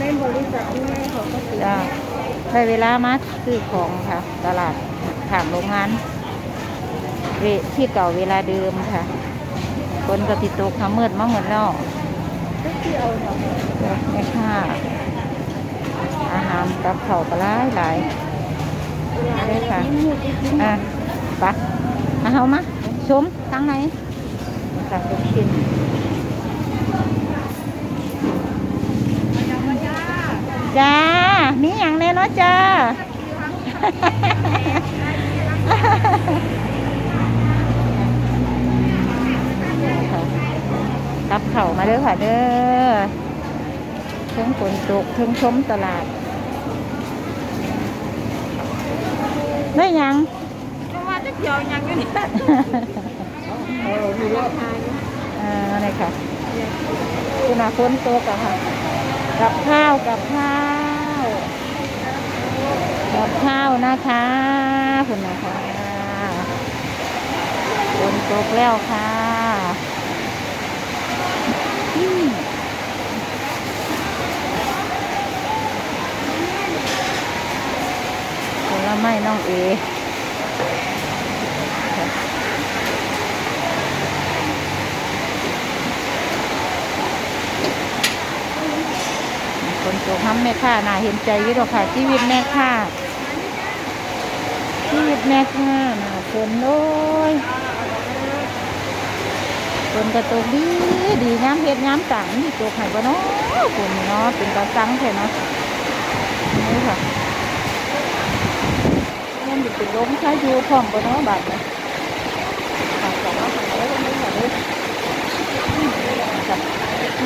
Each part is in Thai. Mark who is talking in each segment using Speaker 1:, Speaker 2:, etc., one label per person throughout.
Speaker 1: ในบริษัทนี่เขาก็ซื้อ
Speaker 2: จ้าได้เวลามาซื้อของค่ะ ตลาดถามโรงงานเวที่เก่าเวลาเดิมค่ะคนก็ติดตกทำมืดมาเหมดแล้ว
Speaker 1: ที่เอาเนาะ
Speaker 2: แม่ค่าอาหารกับเข่าวปลาหลายได้ค่ะอะไปะมาเอามาชมตั้งไหนสั่งลูกชิ้น จ้า มีอย่างแน่เนอนจ้ากับเข่าวมาเด้อค่ะเด้อเพิ่งฝนตกเพิ่งชมตลาดได้หยัง
Speaker 1: เพราะว่าจะเกี่ยวยังอยู่นี่
Speaker 2: เอออะไรค่ะคุณอาคนโตกับค่ะ กับข้าวกับข้าว กับข้าวนะคะคุณนะคะคนตกแล้วค่ะผลไม้น้องเอ ตกทำแม่ค้าน่าเห็นใจยิ่หรอกค่ะชีวิตแม่ค้าชีวิตแม่ค้าน่าฝนโอ้ยฝนกระตกดีดีย้ำเฮ็ดย้ำต่างนี่ตกไห้บ่เนาะฝนเนาะเป็นกระสังแค่เนาะนี่ค่ะมันดิเป็นลมใช้ยูพร้อมบ่เนาะบาดเนี่ย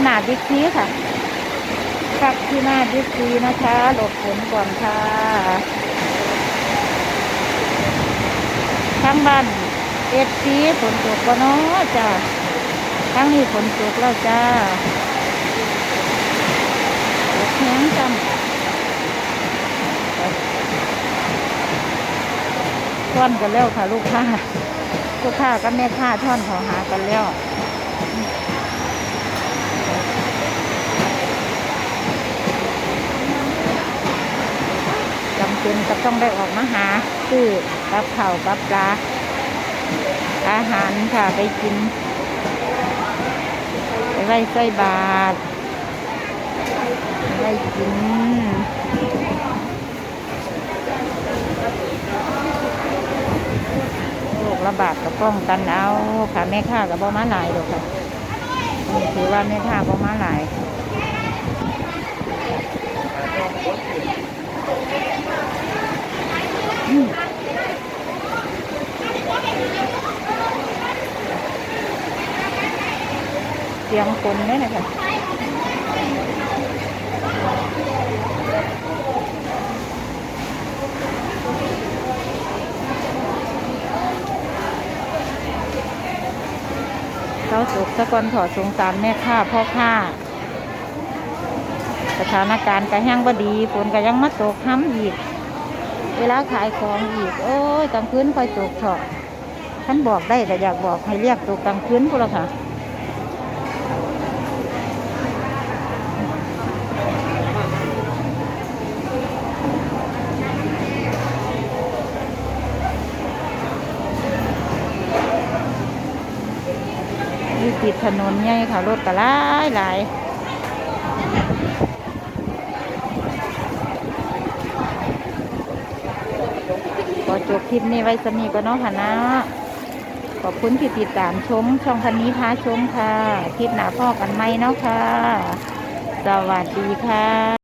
Speaker 2: หนาบิ๊กซีค่ะ ที่หน้าดิสซีนะคะ หลบฝนก่อนค่ะ ทั้งบ้านเอ็ดซีฝนตกก็น้อจ้าทั้งนี้ฝนตกแล้วจ้าตกแห้งจังท่อนกันแล้วค่ะ ลูกค้าลูกค้ากับแม่ค้าท่อนเขาหากันแล้ว็นก็ต้องได้ออกมาหาซื้อกับข้าวกับปลาอาหารค่ะไปกินไปไว้ใส่บาตรไปไว้กินโรคระบาดก็ป้องกันเอาค่ะแม่ค้ากับบ่มาหลายหรอกค่ะถือว่าแม่ค้าบ่มาหลาย เสียงคนเนี่ยนะคะเขาสุกสะกอนถอดสงสารแม่ค้าพ่อค้าสถานการณ์ก็แห้งบดีฝนก็ยังมาตกห้ำอีก เวลาขายของอีก โอ้ยกลางคืนคอยตกเถอะท่านบอกได้แต่อยากบอกให้เรียกตกกลางคืนพวกเราค่ะ อยู่ติดถนนใหญ่ค่ะรถก็หลายหลายขอจบคลิปนี้ไว้สมีก็น้องค่ะนะ ขอบคุณที่ติดตามชม ช่องพันนี้พาชมค่ะ คลิปหนาพ่อกันไหมเนาะค่ะ สวัสดีค่ะ